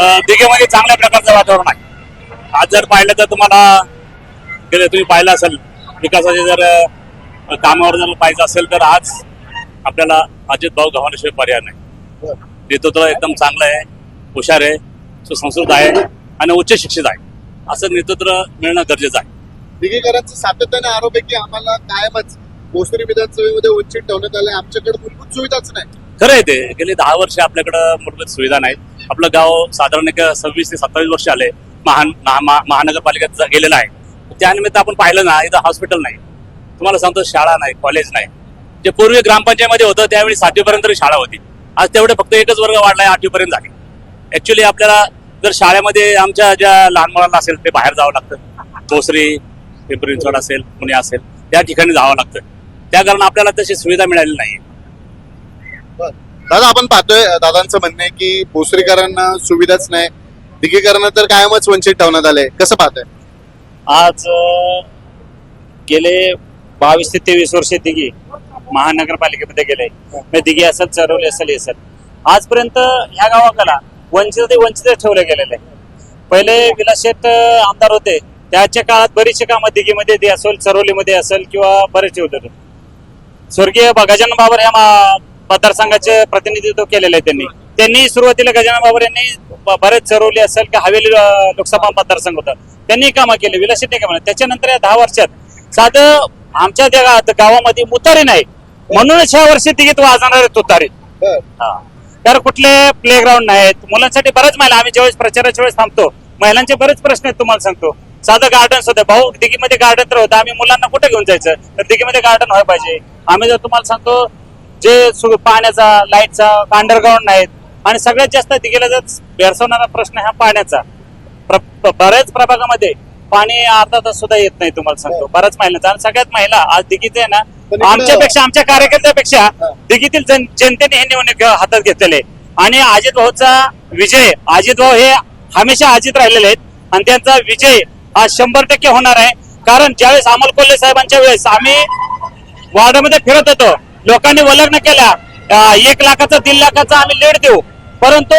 दिघेमध्ये चांगल्या प्रकारचं वातावरण आहे. आज जर पाहिलं तर तुम्हाला तुम्ही पाहिलं असेल विकासाचे जर कामावर जर पाहिजे असेल तर आज आपल्याला अजित भाऊ गव्हाणेशिवाय पर्याय नाही. नेतृत्व एकदम चांगलं आहे हुशार आहे सुसंस्कृत आहे आणि उच्च शिक्षित आहे. असं नेतृत्व मिळणं गरजेचं आहे. दिघेकरांचा सातत्याने आरोप आहे की आम्हाला कायमच भोसरी विधानसभेमध्ये वंचित ठेवण्यात आले आमच्याकडे मूलभूत सुविधाच नाही. खरं आहे ते. गेली दहा वर्ष आपल्याकडं मूलभूत सुविधा नाहीत. आपलं गाव साधारण एक सव्वीस ते सत्तावीस वर्ष आले. महान महा- महा- महानगरपालिकेत गेलेलं आहे. त्यानिमित्त आपण पाहिलं ना इथं हॉस्पिटल नाही. तुम्हाला सांगतो शाळा नाही कॉलेज नाही. जे पूर्वी ग्रामपंचायतमध्ये होतं त्यावेळी सातवीपर्यंत तरी शाळा होती. आज तेवढे फक्त एकच वर्ग वाढलाय आठवीपर्यंत झाली. ऍक्च्युली आपल्याला जर शाळेमध्ये आमच्या ज्या लहान मुलांना असेल ते बाहेर जावं लागतं. भोसरी पिंपरी चिंचवड असेल पुणे असेल त्या ठिकाणी जावं लागतं. त्या कारण आपल्याला तशी सुविधा मिळालेली नाही दादा आपण पाहतोय दादांचं म्हणणं आहे की भोसरीकरांना सुविधाच नाही. दिघेकरांना तर कायमच वंचित ठेवण्यात आले कसं पाहतोय? आज अ, गेले बावीस ते तेवीस वर्ष दिघी महानगरपालिकेमध्ये गेले. दिघी असेल चरवली असेल हे असेल. आजपर्यंत ह्या गावाला वंचित ते वंचित ठेवलं गेलेलं आहे पहिले विलास शेठ अ, आमदार होते. त्याच्या काळात बरीचशी कामं दिघीमध्ये असेल चरवलीमध्ये असेल किंवा बरेचसे होते. स्वर्गीय ब- गजानन बाबर ह्या मा- मतदारसंघाचे प्रतिनिधित्व केलेलं आहे त्यांनी. त्यांनी सुरुवातीला गजानन बाबर यांनी बरेच चरवली असेल की हवेली लोकसभा मतदारसंघ होता. त्यांनी कामं केली विलासित कामं त्याच्यानंतर या दहा वर्षात साधं आमच्या त्या गावामध्ये मुतारी नाही. म्हणूनच ह्या वर्षी तिकीट वाजणार आहे तुतारी. हा. तर कुठले प्लेग्राऊंड नाहीत. मुलांसाठी बऱ्याच महिला आम्ही ज्यावेळेस प्रचाराच्या वेळेस थांबतो महिलांचे बरेच प्रश्न आहेत तुम्हाला सांगतो. साधं गार्डन सुद्धा भाऊ दिघीमध्ये गार्डन तर होतं. आम्ही मुलांना कुठे घेऊन जायचं? तर दिघीमध्ये गार्डन व्हायला पाहिजे. आम्ही जर तुम्हाला सांगतो जे पाण्याचा लाईटचा अंडरग्राऊंड नाहीत. आणि सगळ्यात जास्त दिघीला जर भेडसावणारा प्रश्न हा पाण्याचा. बऱ्याच प्रभागामध्ये पाणी अर्धा तास सुद्धा येत नाही तुम्हाला सांगतो. बऱ्याच महिलांचा. आणि सगळ्यात महिला आज दिघीचे ना आमच्यापेक्षा आमच्या कार्यकर्त्यापेक्षा हा. दिघीतील जन- जनतेने हे निवडणूक हातात घेतलेले आणि अजित भाऊचा विजय अजित भाऊ हे हमेशा अजित राहिलेले आहेत. आणि त्यांचा विजय हा शंभर टक्के होणार आहे. कारण ज्यावेळेस अमोल कोल्हे साहेबांच्या वेळेस आम्ही वॉर्डामध्ये फिरत होतो लोकांनी वलग्न केल्या एक लाखाचा दीड लाखाचा आम्ही लीड देऊ. परंतु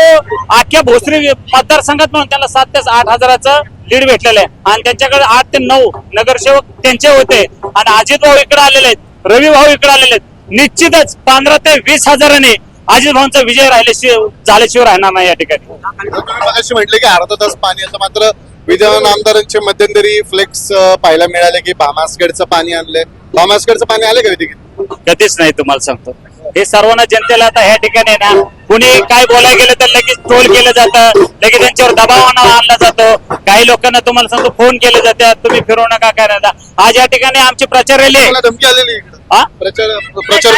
अख्ख्या भोसरी मतदारसंघात म्हणून त्यांना सात ते आठ हजाराचं लीड भेटलेलं आहे. आणि त्यांच्याकडे आठ ते नऊ नगरसेवक त्यांचे होते. आणि अजित भाऊ इकडे आलेले आहेत रवी भाऊ इकडे आलेले आहेत. निश्चितच पंधरा ते वीस हजाराने अजित भाऊंचा विजय राहिल्याशिवाय झाल्याशिवाय राहणार नाही या ठिकाणी. अशी म्हटले की अर्धा तास पाणी येतं मात्र विद्यमान आमदारांचे मध्यंतरी फ्लेक्स पाहायला मिळाले की भामासगडचं पाणी आणलंय. भामासगडचं पाणी आले का कधीच नाही तुम्हाला सांगतो. हे सर्वांना जनतेला आता ह्या ठिकाणी ना कुणी काय बोलायला गेलं तर लगेच ट्रोल केलं जातं लगेच त्यांच्यावर दबाव आणा- आणला जातो. काही लोकांना तुम्हाला सांगतो फोन केले जातात तुम्ही फिरवू नका काय नका आज या ठिकाणी आमची प्रचार रॅली आहे.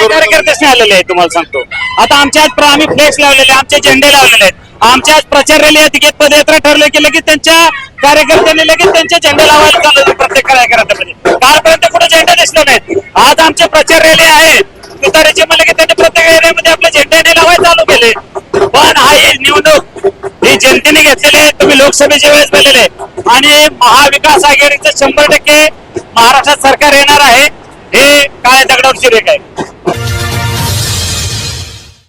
कार्यकर्तेच नाही आलेले आहे तुम्हाला सांगतो. आता आमच्या आज आम्ही फ्लेक्स लावलेले आमचे झेंडे लावलेले आहेत. आमच्या आज प्रचार रॅली आहे पदयात्रा ठरले की लगेच त्यांच्या कार्यकर्त्यांनी लगेच त्यांचे झेंडे लावायला चालू प्रत्येक कार्यकर्त्यामध्ये. आज आमचे प्रचार रॅली आहेत तुतारीचे मला की त्यांनी प्रत्येक एरियामध्ये आपले झेंड्याने लावायला चालू केले. पण हा ही निवडणूक ही जनतेने घेतलेली आहे. तुम्ही लोकसभेच्या वेळेस बोललेले आणि महाविकास आघाडीचं शंभर टक्के महाराष्ट्रात सरकार येणार आहे. हे काय दगडावरची रेख आहे.